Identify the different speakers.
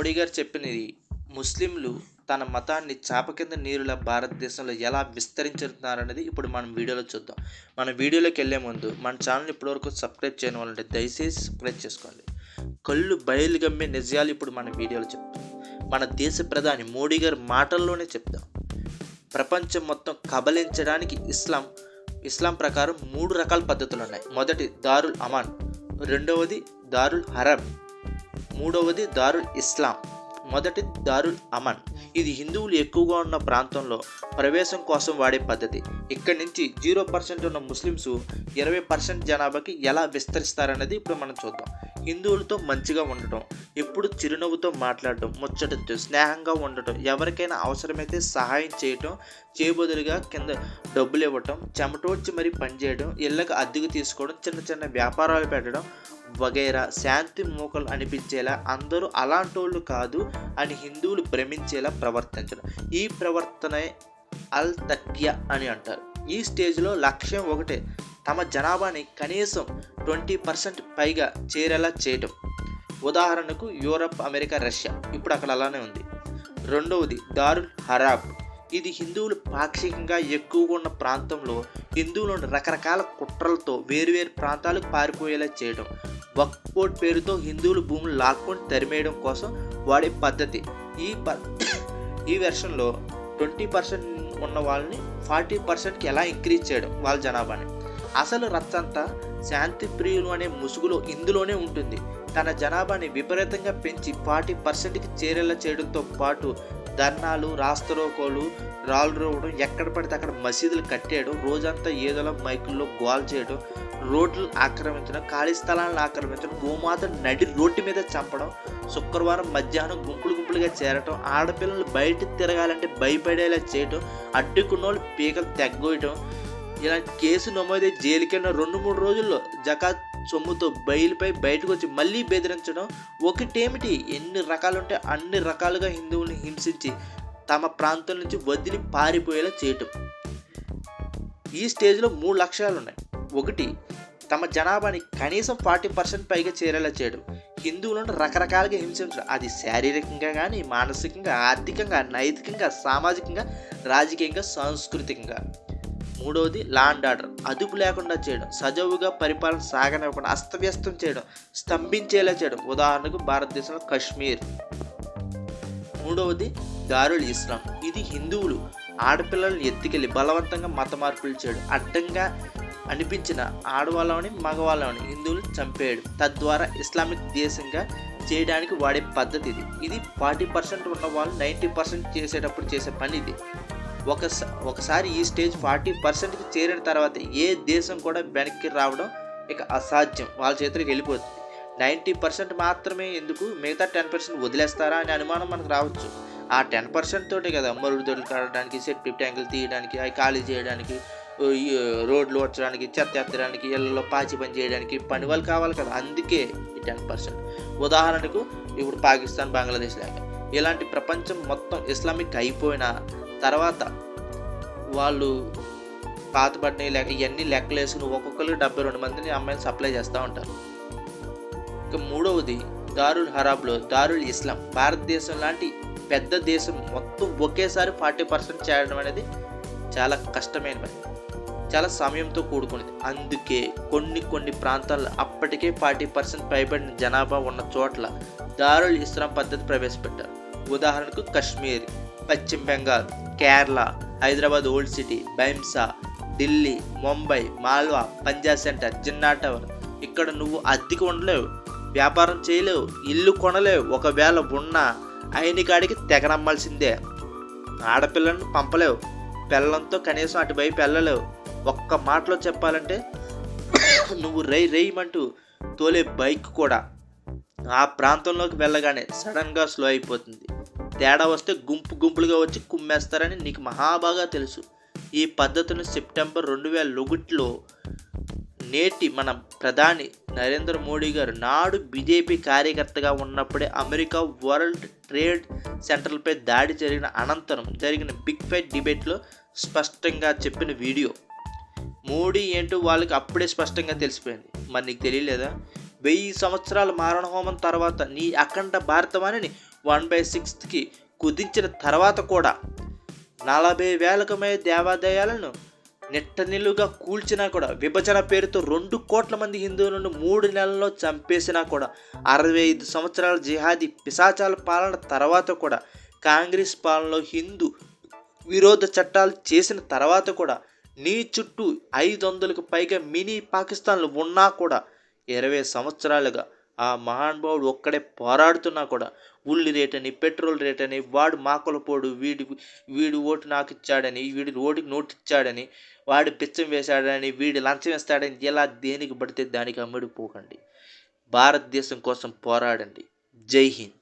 Speaker 1: మోడీ గారు చెప్పినది ముస్లింలు తన మతాన్ని చాప కింద నీరులా భారతదేశంలో ఎలా విస్తరించుతున్నారనేది ఇప్పుడు మనం వీడియోలో చూద్దాం. మన వీడియోలోకి వెళ్ళే ముందు మన ఛానల్ ఇప్పటివరకు సబ్స్క్రైబ్ చేయని వాళ్ళంటే దయచేసి సబ్స్క్రైబ్ చేసుకోండి. కళ్ళు బయలు గమ్మే నిజాలు ఇప్పుడు మన వీడియోలో చెప్తాం. మన దేశ ప్రధాని మోడీ గారి మాటల్లోనే చెప్తాం. ప్రపంచం మొత్తం కబలించడానికి ఇస్లాం ఇస్లాం ప్రకారం మూడు రకాల పద్ధతులు ఉన్నాయి మొదటి దారుల్ అమాన్ రెండవది దారుల్ హరబ్ మూడవది దారుల్ ఇస్లాం మొదటి దారుల్ అమన్. ఇది హిందువులు ఎక్కువగా ఉన్న ప్రాంతంలో ప్రవేశం కోసం వాడే పద్ధతి. ఇక్కడి నుంచి జీరో పర్సెంట్ ఉన్న ముస్లిమ్స్ ఇరవై పర్సెంట్ జనాభాకి ఎలా విస్తరిస్తారన్నది ఇప్పుడు మనం చూద్దాం. హిందువులతో మంచిగా ఉండటం ఎప్పుడు చిరునవ్వుతో మాట్లాడటం ముచ్చటతో స్నేహంగా ఉండటం ఎవరికైనా అవసరమైతే సహాయం చేయటం చేయబదులుగా కింద డబ్బులు ఇవ్వటం చెమటోడ్చి మరీ పనిచేయడం ఇళ్ళకు అద్దెకు తీసుకోవడం చిన్న చిన్న వ్యాపారాలు పెట్టడం వగైరా శాంతి మూకలు అనిపించేలా అందరూ అలాంటోళ్ళు కాదు అని హిందువులు భ్రమించేలా ప్రవర్తించడం. ఈ ప్రవర్తనే అల్ తక్య అని అంటారు. ఈ స్టేజ్లో లక్ష్యం ఒకటే తమ జనాభాని కనీసం ట్వంటీ పర్సెంట్ పైగా చేరేలా చేయటం. ఉదాహరణకు యూరప్ అమెరికా రష్యా. ఇప్పుడు అక్కడ అలానే ఉంది. రెండవది దారుల్ హరాబ్. ఇది హిందువులు పాక్షికంగా ఎక్కువగా ఉన్న ప్రాంతంలో హిందువులను రకరకాల కుట్రలతో వేరువేరు ప్రాంతాలకు పారిపోయేలా చేయడం వక్ఫ్ బోర్డ్ పేరుతో హిందువులు భూములు లాక్కొని తరిమేయడం కోసం వాడే పద్ధతి. ఈ ప ఈ వెర్షన్లో ట్వంటీ పర్సెంట్ ఉన్న వాళ్ళని ఫార్టీ పర్సెంట్కి ఎలా ఇంక్రీజ్ చేయడం వాళ్ళ జనాభాని. అసలు రచ్చంతా శాంతి ప్రియులు అనే ముసుగులో ఇందులోనే ఉంటుంది. తన జనాభాని విపరీతంగా పెంచి ఫార్టీ పర్సెంట్కి చేరేలా చేయడంతో పాటు ధర్నాలు రాస్తరోకోలు రాళ్ళు రోవడం ఎక్కడ పడితే అక్కడ మసీదులు కట్టేయడం రోజంతా ఏదోలా మైకుల్లో గోల్ చేయడం రోడ్లు ఆక్రమించడం ఖాళీ స్థలాలను ఆక్రమించడం గోమాత నడి రోడ్డు మీద చంపడం శుక్రవారం మధ్యాహ్నం గుంపులు గుంపులుగా చేరటం ఆడపిల్లలు బయట తిరగాలంటే భయపడేలా చేయటం అడ్డుకున్నోళ్ళు పీకలు తెగ్గోయటం ఇలాంటి కేసు నమోదై జైలుకెళ్ళిన రెండు మూడు రోజుల్లో జకాత్ సొమ్ముతో బయలుపై బయటకు వచ్చి మళ్ళీ బెదిరించడం ఒకటేమిటి? ఎన్ని రకాలుంటే అన్ని రకాలుగా హిందువుల్ని హింసించి తమ ప్రాంతం నుంచి వదిలి పారిపోయేలా చేయటం. ఈ స్టేజ్లో మూడు లక్ష్యాలు ఉన్నాయి ఒకటి తమ జనాభాని కనీసం ఫార్టీ పర్సెంట్ పైగా చేరేలా చేయడం. హిందువులను రకరకాలుగా హింసించడం. అది శారీరకంగా కానీ మానసికంగా ఆర్థికంగా నైతికంగా సామాజికంగా రాజకీయంగా సాంస్కృతికంగా. మూడవది లాండ్ ఆర్డర్. అదుపు లేకుండా చేయడం సజావుగా పరిపాలన సాగనివ్వకుండా అస్తవ్యస్తం చేయడం స్తంభించేలా చేయడం. ఉదాహరణకు భారతదేశంలో కశ్మీర్. మూడవది దారుల్ ఇస్లాం. ఇది హిందువులు ఆడపిల్లలను ఎత్తుకెళ్ళి బలవంతంగా మత మార్పులు చేయడం అడ్డంగా అనిపించిన ఆడవాళ్ళని మగవాళ్ళని హిందువులు చంపేయడం. తద్వారా ఇస్లామిక్ దేశంగా చేయడానికి వాడే పద్ధతి ఇది. ఇది ఫార్టీ పర్సెంట్ ఉన్న వాళ్ళు నైంటీ పర్సెంట్ చేసేటప్పుడు చేసే పని ఇది. ఒక ఒకసారి ఈ స్టేజ్ ఫార్టీ పర్సెంట్కి చేరిన తర్వాత ఏ దేశం కూడా వెనక్కి రావడం ఇక అసాధ్యం. వాళ్ళ చేతులకు వెళ్ళిపోతుంది నైంటీ పర్సెంట్ మాత్రమే ఎందుకు? మిగతా టెన్ పర్సెంట్ వదిలేస్తారా అనే అనుమానం మనకు రావచ్చు. ఆ టెన్ పర్సెంట్ తోటే కదా మరుడు దొడ్లు కడడానికి సెప్టిక్ ట్యాంకులు తీయడానికి అవి ఖాళీ చేయడానికి రోడ్లు వచ్చడానికి చెత్త ఎత్తడానికి ఇళ్ళలో పాచి పని చేయడానికి పని వాళ్ళు కావాలి కదా. అందుకే ఈ టెన్ పర్సెంట్. ఉదాహరణకు ఇప్పుడు పాకిస్తాన్ బంగ్లాదేశ్ లాగా. ఇలాంటి ప్రపంచం మొత్తం ఇస్లామిక్ అయిపోయినా తర్వాత వాళ్ళు పాతబడినవి లేక ఇవన్నీ లెక్కలేసుకుని ఒక్కొక్కరు డెబ్బై రెండు మందిని అమ్మాయిలు సప్లై చేస్తూ ఉంటారు. ఇక మూడవది దారుల్ హరాబ్లో దారుల్ ఇస్లాం. భారతదేశం లాంటి పెద్ద దేశం మొత్తం ఒకేసారి ఫార్టీ పర్సెంట్ చేయడం అనేది చాలా కష్టమైన పని. చాలా సమయంతో కూడుకున్నది. అందుకే కొన్ని కొన్ని ప్రాంతాల్లో అప్పటికే ఫార్టీ పర్సెంట్ పైబడిన జనాభా ఉన్న చోట్ల దారుల్ ఇస్లాం పద్ధతి ప్రవేశపెట్టారు. ఉదాహరణకు కశ్మీర్. పశ్చిమ Bengal Kerala Hyderabad old city Bhainsa Delhi Mumbai Malwa Punjab centre Jinnah tower. ఇక్కడ నువ్వు అద్దెకి ఉండలేవు వ్యాపారం చేయలేవు ఇల్లు కొనలేవు. ఒకవేళ ఉన్నా అయిన కాడికి తెగనమ్మాల్సిందే ఆడపిల్లను పంపలేవు పిల్లలతో కనీసం అటువైపు వెళ్ళలేవు. ఒక్క మాటలో చెప్పాలంటే నువ్వు రై రేయమంటూ తోలే బైక్ కూడా ఆ ప్రాంతంలోకి వెళ్ళగానే సడన్గా స్లో అయిపోతుంది. తేడా వస్తే గుంపు గుంపులుగా వచ్చి కుమ్మేస్తారని నీకు మహాబాగా తెలుసు. ఈ పద్ధతిని సెప్టెంబర్ రెండు వేల ఒకటిలో నేటి మన ప్రధాని నరేంద్ర మోడీ గారు నాడు బీజేపీ కార్యకర్తగా ఉన్నప్పుడే అమెరికా వరల్డ్ ట్రేడ్ సెంటర్లపై దాడి జరిగిన అనంతరం జరిగిన బిగ్ ఫైట్ డిబేట్లో స్పష్టంగా చెప్పిన వీడియో. మోడీ ఏంటో వాళ్ళకి అప్పుడే స్పష్టంగా తెలిసిపోయింది. మరి నీకు తెలియలేదా? వెయ్యి సంవత్సరాల మారణహోమం తర్వాత నీ అఖండ భారతవాణిని వన్ బై సిక్స్త్కి కుదించిన తర్వాత కూడా నలభై వేలకు మే దేవాలయాలను నిట్టనిలుగా కూల్చినా కూడా విభజన పేరుతో రెండు కోట్ల మంది హిందువులను మూడు నెలల్లో చంపేసినా కూడా అరవై ఐదు సంవత్సరాల జిహాదీ పిశాచాల పాలన తర్వాత కూడా కాంగ్రెస్ పాలనలో హిందూ విరోధ చట్టాలు చేసిన తర్వాత కూడా నీ చుట్టూ ఐదు వందలకు పైగా మినీ పాకిస్తాన్లు ఉన్నా కూడా ఇరవై సంవత్సరాలుగా ఆ మహానుభావుడు ఒక్కడే పోరాడుతున్నా కూడా ఉల్లి రేట్ అని పెట్రోల్ రేట్ అని వాడు మాకులపోడు వీడి వీడు ఓటు నాకు ఇచ్చాడని వీడి ఓటుకి నోటు ఇచ్చాడని వాడు పిచ్చం వేశాడని వీడి లంచం ఇస్తాడని ఇలా దేనికి పడితే దానికి అమ్ముడిపోకండి భారతదేశం కోసం పోరాడండి. జై హింద్.